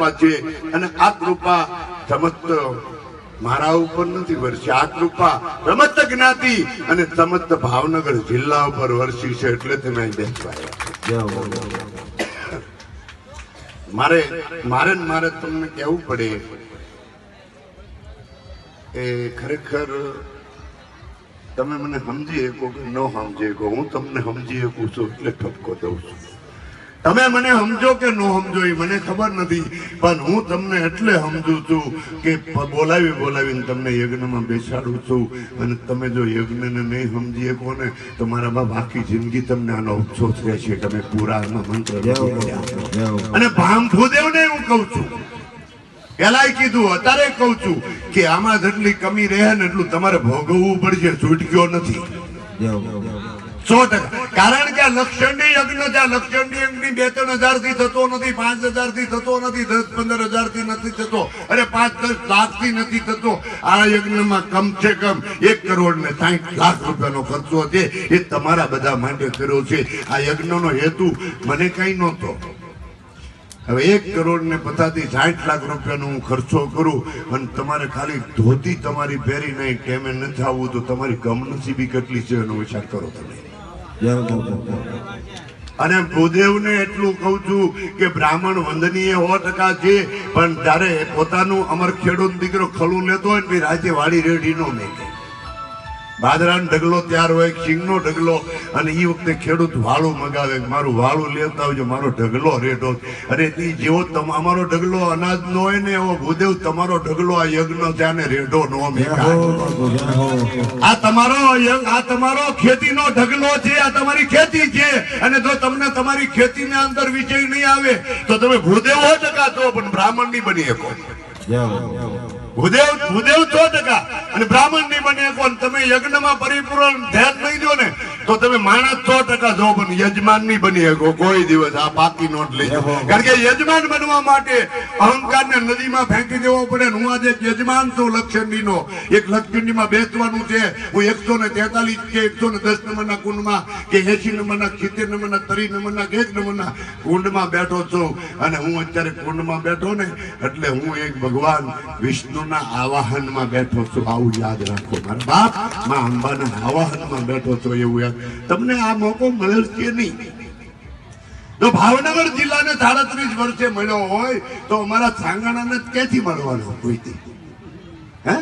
કૃપા છે અને આ કૃપા સમસ્ત મારા ઉપર નથી વરસી આ કૃપા સમસ્ત જ્ઞાતિ અને સમસ્ત ભાવનગર જિલ્લા ઉપર વરસી છે એટલે તમે મારે મારે મારે તમને કહેવું પડે એ ખરેખર તમે મને સમજી શકો કે ન સમજી શકો. હું તમને સમજી શકું છું એટલે ઠપકો દઉં છું. તમે મને સમજો કે ન સમજો એ મને ખબર નથી પણ હું તમને એટલે સમજુ છું કે બોલાવી બોલાવીને તમને યજ્ઞમાં બેસાડું છું. અને તમે જો યજ્ઞને નહીં સમજી શકો ને તો મારામાં બાકી જિંદગી તમને આનો અફસોસ રહેશે. તમે પૂરા મંત્ર અને ભામ ભૂદેવને હું કહું છું. પેલાય કીધું અત્યારે કહું છું કે આમાં જેટલી કમી રહે ને એટલું તમારે ભોગવવું પડશે છૂટક્યો નથી. સો ટકા. કારણ કે આ લક્ષણની યજ્ઞ છે, આ લક્ષણની યજ્ઞ બે ત્રણ હજારથી થતો નથી, પાંચ હજારથી થતો નથી, દસ પંદર હજારથી નથી થતો, અરે પાંચ દસ લાખથી નથી થતો. આ યજ્ઞમાં કમ છે કમ એક કરોડ ને સાઠ લાખ રૂપિયાનો ખર્ચો છે. એ તમારા બધા માટે કર્યો છે. આ યજ્ઞનો હેતુ મને કઈ નહોતો. હવે એક કરોડ ને પચાસથી સાઠ લાખ રૂપિયાનો હું ખર્ચો કરું અને તમારે ખાલી ધોતી તમારી પહેરી નહીં કેમે નથી આવવું તો તમારી કમનસીબી કેટલી છે એનો વિચાર કરો તમે. અને ભૂદેવને એટલું કહું છું કે બ્રાહ્મણ વંદનીય સો ટકા છે પણ જ્યારે પોતાનું અમર ખેડૂત દીકરો ખલું લેતો હોય ને રાજ્ય વાડી રેડી નો મેકે. બાજરાનો ઢગલો તૈયાર હોય સિંગનો ઢગલો, અને એ વખતે ખેડૂત વાળું મંગાવે, મારું વાળું લેતા આવજો, મારો ઢગલો રેટો અરે એ જેવો અમારો ઢગલો અનાજ નો હોય ને, એવો ભૂદેવ તમારો ઢગલો આ યજ્ઞ ત્યાં રેડો નો આ તમારો આ તમારો ખેતીનો ઢગલો છે, આ તમારી ખેતી છે. અને જો તમને તમારી ખેતીને અંદર વિજય નહીં આવે, તો તમે ભૂદેવ હો ટકા તો પણ બ્રાહ્મણ નહીં બની શકો. ભૂદેવ ભૂદેવ સો ટકા. અને બ્રાહ્મણની બને કોણ તમે યજ્ઞમાં પરિપૂર્ણ ધ્યાન તો તમે માણસ સો ટકા જો પણ યજમાન નહીં બની શકો. કોઈ દિવસ આ પાકી નોટ લઈ. કારણ કે યજમાન બનવા માટે અહંકારને નદીમાં ફેંકી દેવો પડે હું આજે યજમાન છું લક્ષચંડીનો એક લક્ષચંડીમાં બેસવાનું છે. હું એકસો ને તેતાલીસ કે એકસો ને દસ નંબરના કુંડમાં કે એસી નંબરના સિત્તેર નંબરના ત્રીસ નંબરના કે એક નંબરના કુંડમાં બેઠો છું. અને હું અત્યારે કુંડમાં બેઠો ને એટલે હું એક ભગવાન વિષ્ણુ ના આવાહનમાં બેઠો છું. આવું યાદ રાખો. મારા બાપમાં અંબાના આવાહનમાં બેઠો છો એવું યાદ તમને આ મોકો મળેલ છે નહીં. જો ભાવનગર જિલ્લાને સાડત્રીસ વર્ષે મળ્યો હોય, તો અમારા સાંગાણાને ક્યાંથી મળવાનો કોઈથી હે?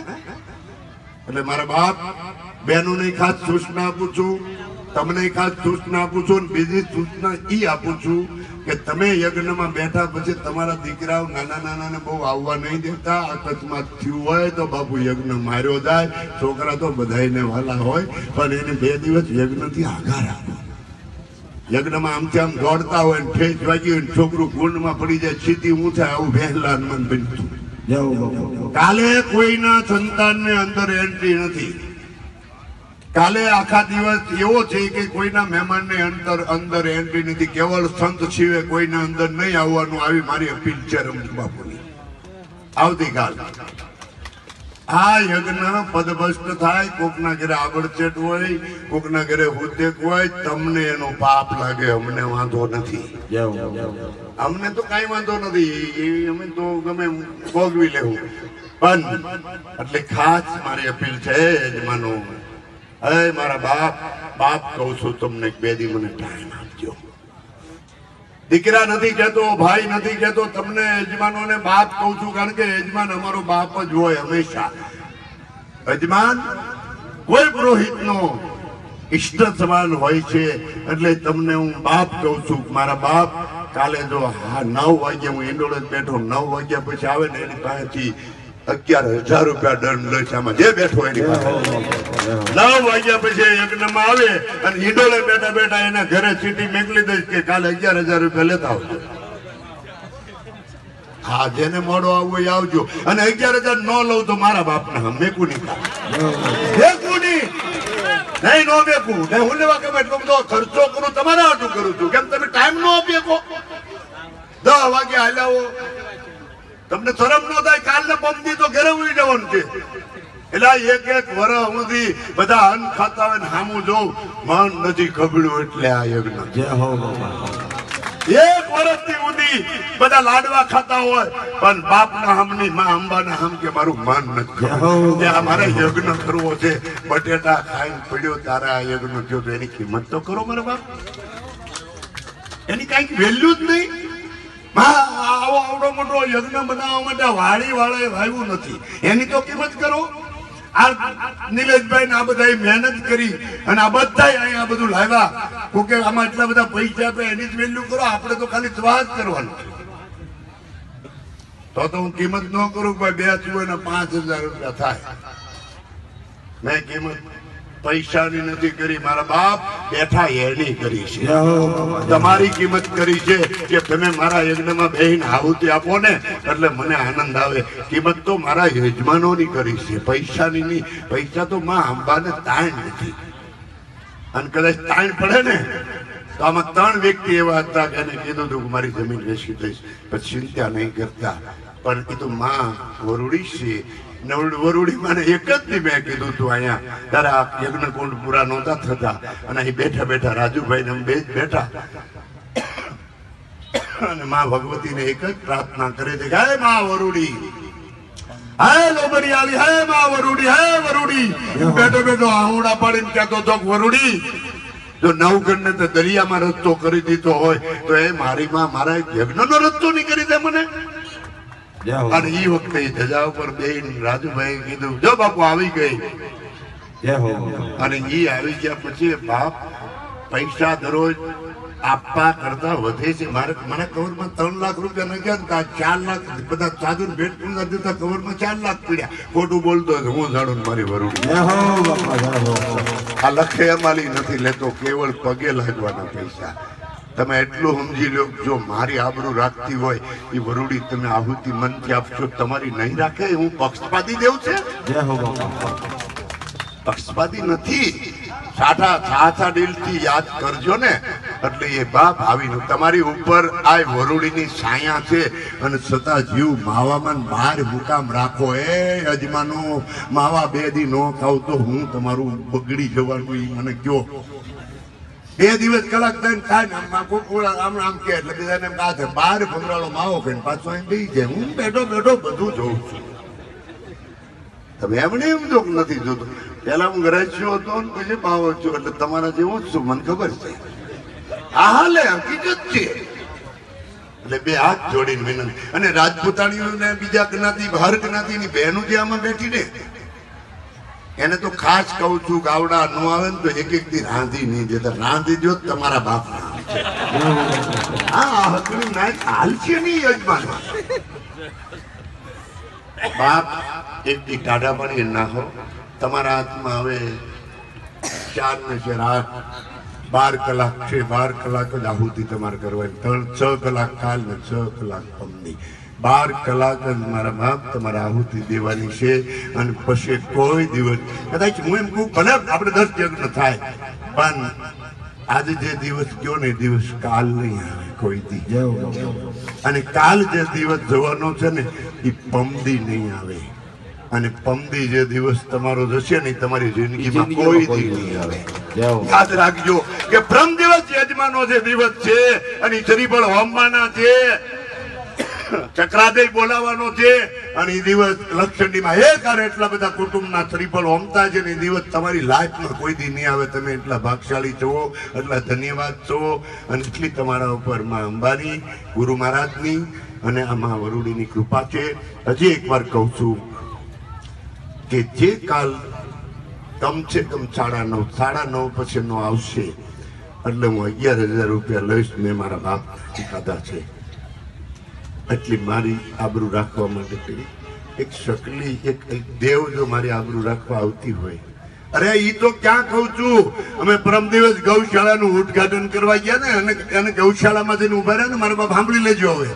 એટલે મારા બાપ, બહેનોને ખાસ સૂચના આપું છું, તમને ખાસ સૂચના આપું છું બીજી સૂચના ઈ આપું છું કે તમે યજ્ઞમાં બેઠા પછી તમારા દીકરાઓ નાના નાના ને બહુ આવવા નહીં દેતા અકસ્માત થયું હોય તો બાપુ યજ્ઞ માર્યો જાય. છોકરા તો બધાને વાલા હોય પણ એને બે દિવસ યજ્ઞથી આઘાર રાખો યજ્ઞમાં આમથી આમ દોડતા હોય ને ઠેચ વાગી હોય છોકરું કુંડમાં પડી જાય સીધી ઊંચા આવું વહેલા હનુમાન બનતું કાલે કોઈના સંતાનને અંદર એન્ટ્રી નથી. કાલે આખા દિવસ એવો છે કે કોઈના મહેમાનને અંદર અંદર એન્ટ્રી નથી. કેવળ સંત શિવે કોઈને અંદર નહીં આવવાનું આવી મારી અપીલ છે રમત બાપુની. આવતીકાલ. આ યજ્ઞ પદભસ્ત થાય, કોકના ઘરે આગળચેટ હોય, કોકના ઘરે હુદેક હોય, તમને એનો પાપ લાગે, અમને વાંધો નથી. અમને તો કાંઈ વાંધો નથી. અમે તો ગમે ભોગવી લેવું. પણ, એટલે ખાસ મારી અપીલ છે યજમાનો અરે, મારા બાપ બાપ કહું છું, તમને બે દી મને ટાઈમ આપજો. દીકરા નથી કહેતો, ભાઈ નથી કહેતો, તમને યજમાનોને બાપ કહું છું, કારણ કે યજમાન અમારો બાપ જ હોય હંમેશા. યજમાન, કોઈ પુરોહિતનો ઈષ્ટ સમાન હોય છે, એટલે તમને હું બાપ કહું છું, મારા બાપ, કાલે જો હા, નવ વાગ્યા હું ઇન્ડોર જ બેઠો, નવ વાગ્યા પછી આવે ને એની પાસેથી અગિયાર હજાર રૂપિયા દંડ લે છે આમાં જે બેઠો એની પાસે. નવ વાગ્યા પછી યજ્ઞમાં આવે અને ઈડોલે બેઠા બેઠા એના ઘરે ચીટી મેકલી દઈશ કે કાલે અગિયાર હજાર રૂપિયા લેતા આવજો. હા જેને મોડો આવવો એ આવજો. અને અગિયાર હજાર ન લઉં તો મારા બાપને મેકું નહીં મેકું નહીં. નહીં નો મેકું. નહીં હું લેવા ગમે એટલો બધો ખર્ચો કરું તમારા હાટું કરું છું. કેમ તમે ટાઈમ નો આપી શકો? દસ વાગે હાલ્યાવો તમને શરમ ન થાય કાલને પંપી તો ઘરે ઉડી જવાનું છે. એટલે એક એક વર સુધી બધા અન્ન ખાતા હોય ને સામું જોઉં મન નથી ખબડ્યું એટલે આ યજ્ઞ. એક વર્ષથી સુધી બધા લાડવા ખાતા હોય પણ બાપના હમની માં અંબાના હમ કે મારું મન નથી ખબર. યજ્ઞ કરવો છે બટેટા ખાઈને પડ્યો તારા આ યજ્ઞ થયો તો એની કિંમત તો કરો મારા બાપ. એની કંઈક વેલ્યુ જ નહીં. હા, આવો, આવડો મોટો યજ્ઞ બનાવવા માટે વાડી વાળાએ વાવ્યું નથી. એની તો કિંમત કરો. આ નિલેશભાઈ આ બધા મહેનત કરી અને આ બધા અહીંયા બધું લાવ્યા. કોકે આમાં એટલા બધા પૈસા આપે એની જ વેલ્યુ કરો, આપણે તો ખાલી સ્વાદ કરવાનો તો તો હું કિંમત ન કરું ભાઈ બે ચુએ ને પાંચ હજાર રૂપિયા થાય. મેં કિંમત પૈસાની નથી કરી મારા બાપ બેઠા એની કરી છે. તમારી કિંમત કરી છે કે તમે મારા યજ્ઞમાં બેહીને આહુતિ આપો ને એટલે મને આનંદ આવે. કિંમત તો મારા યજમાનોની કરી છે પૈસાની નહીં. પૈસા તો માં અંબાને તાણ નથી. અને કદાચ તાણ પડે ને તો આમાં ત્રણ વ્યક્તિ એવા હતા કે એને કીધું હતું કે મારી જમીન વેચી દઈશ. પછી ચિંતા નહીં કરતા. પણ કીધું માં વરુડી છે. નવડ વરુડી મને એક જ યજ્ઞ ને એક જ પ્રાર્થના કરે છે હે માં વરુડી, હે લોબરિયાળી હે માં વરુડી, હે વરુડી. બેઠો બેઠો આહુડા પાડીને કહેતો તો વરુડી, જો નવગણને તો દરિયામાં રસ્તો કરી દીધો હોય, તો એ મારી માં, મારા યજ્ઞનો રસ્તો નહીં કરી દે મને. અને એ વખતે ધજા ઉપર બેન રાજુભાઈ કીધું જો બાપુ આવી ગઈ. અને એ આવી ગયા પછી બાપ પૈસા દરરોજ આપવા કરતા વધે છે. મારે મને કવરમાં ત્રણ લાખ રૂપિયા નાખ્યા ને ચાર લાખ બધા સાધુ ભેટ પૂજા દેતા કવરમાં ચાર લાખ પીડ્યા. ખોટું બોલતો હતો હું જાણું ને મારી વરુડી આ લખે અમારી નથી લેતો કેવળ પગે લાગવાના પૈસા. તમે એટલું સમજી લો જો મારી આબરૂ રાખતી હોય એ વરુડી તમે આહુતિ મનથી આપશો તમારી નહીં રાખે હું પક્ષપાતી દેવ છે? પક્ષપાતી નથી. સાઠા સાઠા દિલથી યાદ કરજો ને. એટલે એ બાપ આવીને તમારી ઉપર આ વરુડીની છાયા છે અને છતાં જીવ માવામાં બહાર મુકામ રાખો. એ યજમાનો માવા બે દી નો ખાવ તો હું તમારું બગડી જવાનું એ મને કયો. બે દિવસ કલાક દંડ થાય ને આમ કોક ઓલા આમ આમ કે, એટલે બીજાને એમ કહે બાર ભમરાળો માવો ખાઈને પાછો એમ બી જાય. હું બેઠો બેઠો બધું જોઉં છું. તમે એમને એમ જો નથી જોતો. પેલા હું ગરાજ્યો હતો ને પછી માવો છું, એટલે તમારા જેવો જ છું, મને ખબર છે. આ હાલે, હકીકત છે. એટલે બે હાથ જોડીને વિનંતી. અને રાજપૂતાણીઓ ને બીજા જ્ઞાતિ હર જ્ઞાતિની બહેનું જે આમાં બેઠી ને એને તો ખાસ કહું છું ગાવડા ન આવે ને તો એક એક થી રાંધી નહીં દેતા રાંધી જો તમારા બાપ હા હવે ચાર ને છે બાર કલાક છે, બાર કલાક જ આહુતિ તમારે કરવાની. ત્રણ, છ કલાક કાલ ને છ કલાક પમની. બાર કલાક જ મારા બાપ તમારે આહુતિ દેવાની છે અને પછી કોઈ દિવસ કદાચ હું એમ કહું ભલે આપણે દસ યજ્ઞ થાય પણ આજે જે દિવસ ગયો ને દિવસ કાલ નહીં આવે કોઈ દી. અને કાલ જે દિવસ જવાનો છે ને એ પમદી નહીં આવે. અને પમદી જે દિવસ તમારો જશે ને તમારી જિંદગીમાં કોઈ દી નહીં આવે. યાદ રાખજો કે બ્રહ્મ દિવસ યજમાનો જે દિવસ છે અને જરી પણ હોમવાના છે. ચક્રાદય બોલાવવાનો છે અને એ દિવસ લક્ષંડીમાં એક હારે એટલા બધા કુટુંબના ત્રિપલ હોમતા છે ને એ દિવસ તમારી લાઈફમાં કોઈ દી નહીં આવે. તમે એટલા ભાગશાળી છો, એટલા ધન્યવાદ છો અને એટલી તમારા ઉપરમાં અંબાની, ગુરુ મહારાજની અને આ મા વરુડીની કૃપા છે. હજી એકવાર કહું છું કે જે કાલ કમ છે કમ સાડા નવ સાડા નવ પછીનો આવશે, એટલે હું અગિયાર હજાર રૂપિયા લઈશ મેં મારા બાપ ખાધા છે. એટલી મારી આબરૂ રાખવા માટે કરી. એક શકલી, એક એક દેવ જો મારી આબરૂ રાખવા આવતી હોય. અરે, ઈ તો ક્યાં કહું છું? અમે પરમ દિવસ ગૌશાળાનું ઉદ્ઘાટન કરવા ગયા ને, અને અને ગૌશાળામાં જઈને ઊભા રહ્યા ને, મારા બાપ સાંભળી લેજો હવે.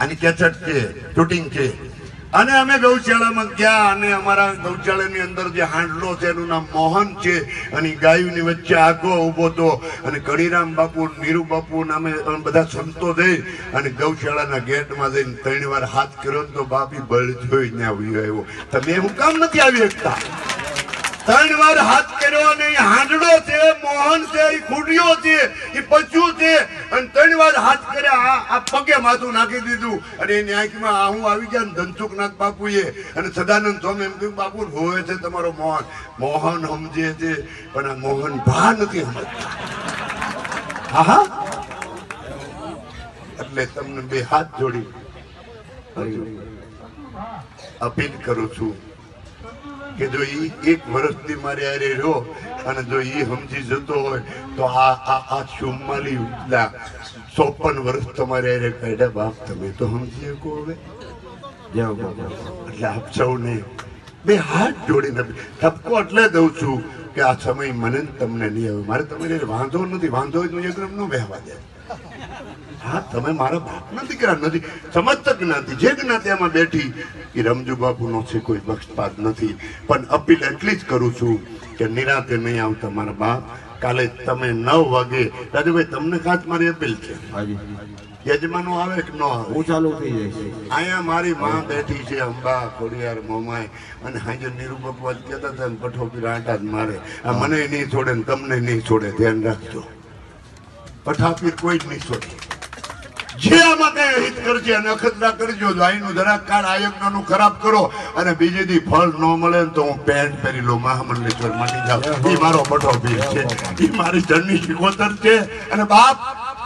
આની કેચટ છે, શૂટિંગ છે. અને અમે ગૌશાળામાં ગયા અને અમારા ગૌશાળાની અંદર જે હાંડલો છે, એનું નામ મોહન છે. અને ગાયુની વચ્ચે આગો ઊભો હતો. અને કળીરામ બાપુ નીરુ બાપુ અમે બધા સંતો થઈ અને ગૌશાળાના ગેટમાં જઈને ત્રણ વાર હાથ કર્યો તો બાપી બળ જોઈને ત્યાં આવ્યો તમે હું કામ નથી આવી શકતા. ત્રણ વાર હાથ કર્યો અને હાંડડો છે, મોહન છે, એ ખુડિયો છે, એ પચ્યું છે. અને ત્રણ વાર હાથ કર્યા, આ પગે માથું નાખી દીધું. અને એની આંખમાં હું આવી ગયા ને ધનસુખનાથ બાપુએ. અને સદાનંદ સ્વામી એમ કહ્યું બાપુ હોય છે તમારો મોહન. મોહન સમજે છે, પણ આ મોહન ભા નથી સમજતા. હા એટલે તમને બે હાથ જોડી અપીલ કરું છું. કે જો એ એક વર્ષથી મારે હારે રહ્યો અને જો એ સમજી જતો હોય, તો આ આ આ ચુમ્માલી ચોપન વર્ષ તમારે હારે કાઢ્યા બાપ, તમે તો સમજી શકો હવે. એટલે આપ સૌને બે હાથ જોડીને ઠપકો એટલે દઉં છું કે આ સમય મને તમને નહીં આવે. મારે તમારે વાંધો નથી. વાંધો હોય તો એકદમ ન બેહવા દે. હા તમે મારા બાપના દીકરા નથી? સમજતક જ્ઞાતિ જે જ્ઞાતિ આમાં બેઠી એ રમજુ બાપુનો છે કોઈ પક્ષપાત નથી. પણ અપીલ એટલી જ કરું છું કે નિરાતે નહીં આવતા મારા બાપ. કાલે તમે નવ વાગે રાજુભાઈ તમને ખાસ મારી અપીલ છે. યજમાનો આવે કે ન આવે? હું ચાલુ થઈ જાય છે. અહીંયા મારી માં બેઠી છે અંબા ખોડિયાર મોમાય અને હાજર નિરૂપકવાદ કહેતા હતા પઠો પઠોપી રાંટા જ મારે. આ મને નહીં છોડે ને તમને નહીં છોડે ધ્યાન રાખજો. પઠાપીર કોઈ જ નહીં છોડે. જે આમાં કઈ હિત કરશે અને અખતરા કરજો. જો જરાક કાળ આયોજનનું ખરાબ કરો અને બીજે દી ફળ ન મળે તો હું પેન્ટ પહેરી લઉં મહામંડલેશ્વર માટી જાઉં. એ મારો પઠોપીર છે. એ મારી જણની શિકોતર છે. અને બાપ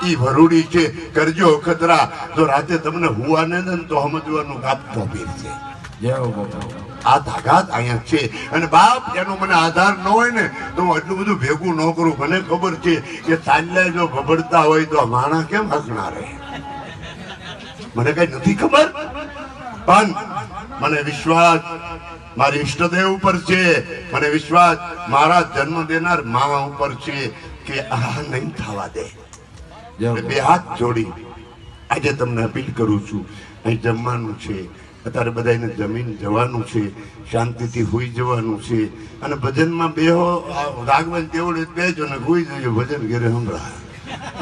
ઈ ભરૂડી છે. કરજો અખતરા. જો રાતે તમને હુવા ને તો સમજવાનું બાપ ભીર છે. બાપા. આ તાકાત અહીંયા છે. અને બાપ એનો મને આધાર ન હોય ને તો હું એટલું બધું ભેગું ન કરું. મને ખબર છે કે ચાલ્યા જો ભબડતા હોય તો માણા કેમ હસના રહે? મને કઈ નથી ખબર. પણ મને વિશ્વાસ મારી ઈષ્ટદેવ ઉપર છે. મને વિશ્વાસ મારા જન્મ દેનાર મા ઉપર છે કે આ નહીં થવા દે. બે હાથ જોડી આજે તમને અપીલ કરું છું. અહીં જમવાનું છે. અત્યારે બધાને જમીન જવાનું છે. શાંતિથી હોઈ જવાનું છે. અને ભજનમાં બેહો. આ રાઘવન તેવડે બેજો ને હોઈ જજો. ભજન ઘેરે સંભળાય.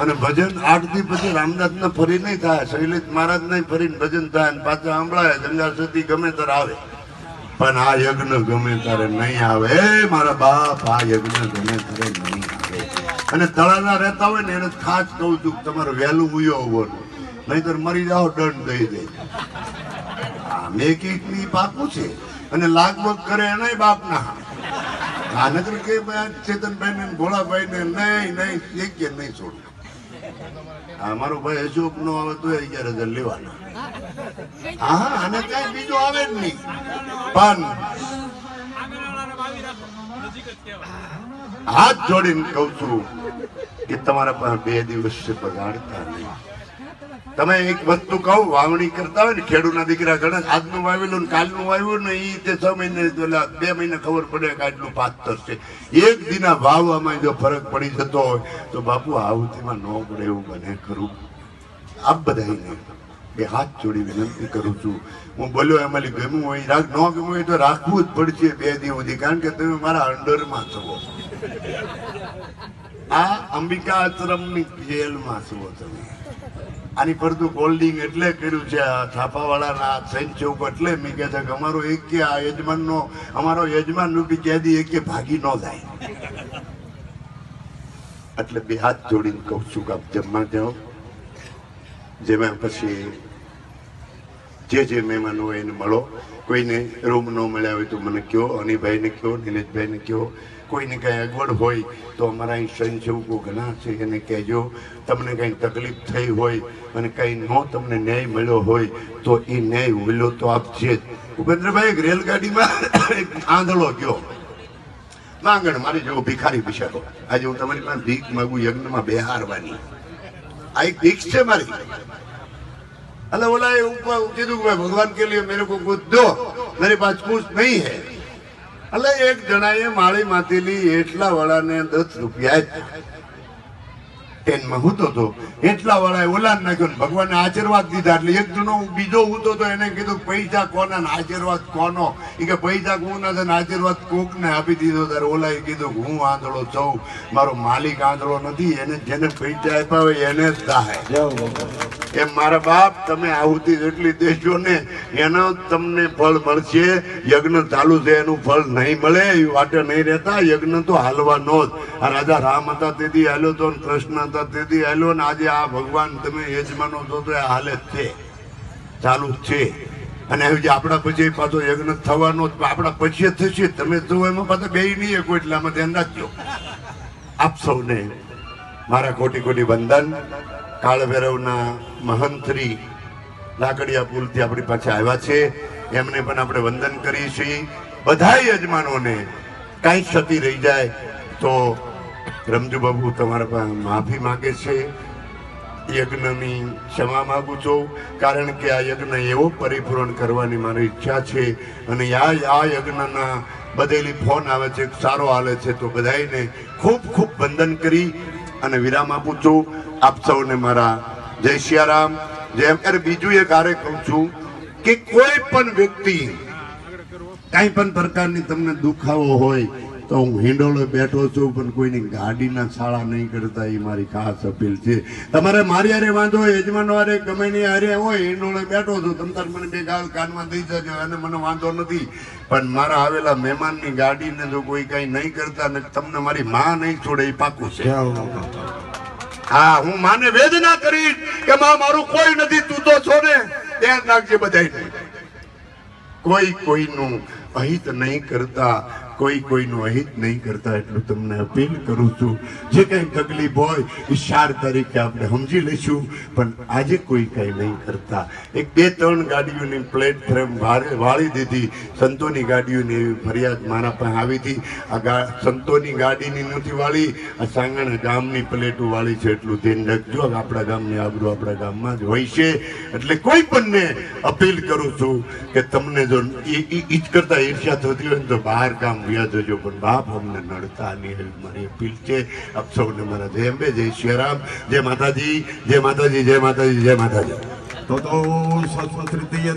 અને ભજન આઠ પછી રામદાસ ને ફરી નહીં થાય, શૈલેષ મહારાજ નહીં ફરીને ભજન થાય અને પાછા સાંભળાય ગંગા સુધી ગમે ત્યારે આવે. પણ આ યજ્ઞ ગમે ત્યારે નહીં આવે. મારા બાપ, આ યજ્ઞ ગમે ત્યારે નહીં આવે. અને તળાના રહેતા હોય ને એને ખાસ કહું છું તમારે વહેલું ઉયો આવવાનું નહીતર મરી જાઓ, દંડ દઈ દે. આ મેં કીટની પાકું છે. અને લાગવગ કરે એનાય બાપના આ નગર કે ચેતનભાઈ ને ભોળાભાઈ ને નહીં નહીં એક કે નહીં છોડું. મારો ભાઈ અશોક નો આવે તો અગિયાર હજાર લેવાના. હા, અને કઈ બીજું આવે જ નહીં. પણ હાથ જોડીને કહું છું કે તમારા પાસે બે દિવસ છે બગાડતા નહીં. તમે એક વસ્તુ કહું, વાવણી કરતા હોય ને, ખેડૂતના દીકરા ઘણા આજનું વાવેલું ને કાલનું વાવ્યું ને એ તે છ મહિને બે મહિને ખબર પડે કે આટલું પાક થશે. એક દિના વાવવામાં જો ફરક પડી જતો હોય, તો બાપુ, આવતીમાં ન પડે એવું બને ખરું. આપ બધાને બે હાથ જોડી વિનંતી કરું છું. હું બોલ્યો એમાં ગમ્યું હોય રાખ. ન ગમ્યું હોય તો રાખવું જ પડશે બે દિવસ સુધી, કારણ કે તમે મારા અંડરમાં છો. આ અંબિકા આશ્રમની જેલમાં છો તમે. આની ફરતું કોલ્ડિંગ એટલે કર્યું છે. આ છાપાવાળાના સૈન ચૌક એટલે મેં કહે છે કે અમારો એક કે આ યજમાનનો, અમારો યજમાન રૂપી કેદી એક કે ભાગી ન જાય. એટલે બે હાથ જોડીને કહું છું કે આપ જમવા જાઓ. જેમાં પછી જે જે મહેમાન હોય એને મળો. કોઈને રૂમ ન મળ્યા હોય તો મને કહો અનિભાઈને કહો નિલેશભાઈને કહો કોઈને કાંઈ અગવડ હોય તો અમારા અહીં સંજોગો ઘણા છે, એને કહેજો. તમને કાંઈ તકલીફ થઈ હોય અને કંઈ ન તમને ન્યાય મળ્યો હોય તો એ ન્યાય મળ્યો તો આપ છે જ. ઉપેન્દ્રભાઈ એક રેલગાડીમાં એક આંધળો ગયો. માંગણ મારી જેવો ભિખારી બિચારો. આજે હું તમારી પાસે ભીખ માગું યજ્ઞમાં બેહારવાની. આ એક ભીખ છે મારી. अल्लाह बोला ये ऊपर कीधु मैं भगवान के लिए मेरे को कुछ दो मेरे पास कुछ नहीं है અલ્લા એક જણાએ માળી માતેલી એટલા વાળાને દસ રૂપિયા ટ્રેનમાં હૂતો હતો એટલા વાળાએ ઓલાન નાખ્યો ને આશીર્વાદ દીધા એટલે એક જણો બીજો હૂતો હતો એને કીધું પૈસા કોના ને આશીર્વાદ કોનો? એ કે પૈસા કોના છે ને આશીર્વાદ કોકને આપી દીધો ત્યારે ઓલાએ કીધું હું આંધળો છું, મારો માલિક આંધળો નથી, એને જેને પૈસા આપ્યા હોય એને જ થાય એમ મારા બાપ, તમે આહુતિ જેટલી દેશો ને, એનો તમને ફળ મળશે. યજ્ઞ ચાલુ છે, એનું ફળ નહીં મળે, એ વાટે નહીં રહેતા, યજ્ઞ તો હાલવાનો જ. આ રાજા રામ હતા, તેથી હાલ્યો તો કૃષ્ણ હતા તેથી હેલો ને આજે આ ભગવાન તમે યજમાનો છો તો એ હાલે છે. ચાલુ છે. અને હવે જે આપણા પછી પાછો યજ્ઞ થવાનો આપણા પછી થશે. તમે જો એમાં પાછા બે નહીં કોઈ એટલે આમાં ધ્યાન રાખજો. આપ સૌને મારા કોટી કોટી વંદન. કાળભૈરવના મહંત્રી લાકડિયા પુલથી આપણી પાસે આવ્યા છે. એમને પણ આપણે વંદન કરીએ છીએ. બધા યજમાનોને કાંઈ ક્ષતિ રહી જાય તો રમજુ બાબુ, તમારા પાસે માફી માંગે છે. યજ્ઞની ક્ષમા માગું છું, કારણ કે આ યજ્ઞ એવો પરિપૂર્ણ કરવાની મારી ઈચ્છા છે. અને આ આ યજ્ઞના બધેલી ફોન આવે છે, સારો હાલે છે, તો બધાને ખૂબ ખૂબ વંદન કરી અને વિરામ આપું છું. આપ સૌને મારા જય સિયારામ જય અત્યારે બીજું એક આરે કહું છું કે કોઈ પણ વ્યક્તિ કાંઈ પણ પ્રકારની તમને દુખાવો હોય તો હું હિંડોળે બેઠો છું પણ કોઈની ગાડીના શાળા નહીં કરતા એ મારી ખાસ અપીલ છે. તમારે મારી હારે વાંધો હોય યજમાનો હારે ગમે ની હારે હોય હિંડોળે બેઠો છું તમ તાર મને બે ગાલ કાનમાં દઈ જજો અને મને વાંધો નથી. પણ મારા આવેલા મહેમાનની ગાડીને જો કોઈ કઈ નહીં કરતા ને તમને મારી માં નહીં છોડે એ પાકું છે. હો હા માને વેદના કરીશ કે માં મારું કોઈ નથી તું તો છો ને ધ્યાન રાખજે બધાય કોઈ કોઈનું અહિત નહીં કરતા કોઈ કોઈનું અહિત નહીં કરતા એટલું તમને અપીલ કરું છું. જે કંઈ તકલીફ હોય, એ તરીકે આપણે સમજી લઈશું, પણ આજે કોઈ કંઈ નહીં કરતા. એક બે, ત્રણ ગાડીઓની પ્લેટફોર્મ વાળી દીધી. સંતોની ગાડીઓની એવી ફરિયાદ મારા પાસે આવી હતી. આ સંતોની ગાડીની નથી વાળી, આ સાંગણ ગામની પ્લેટો વાળી છે એટલું ધ્યાન રાખજો. આપણા ગામની આબરૂ આપણા ગામમાં જ હોય છે. એટલે કોઈ પણને અપીલ કરું છું કે તમને જો ઈ, ઈ- ઈ જ કરતા ઈર્ષ્યા થતી હોય ને તો બહાર ગામ વ્યા જજો પણ બાપ અમને નડતા નહીં એવી મારી અપીલ છે આપ સૌને મારા જય અંબે જય શ્રીરામ જય માતાજી જય માતાજી જય માતાજી જય માતાજી તો તો સત્સંગ તૃતીય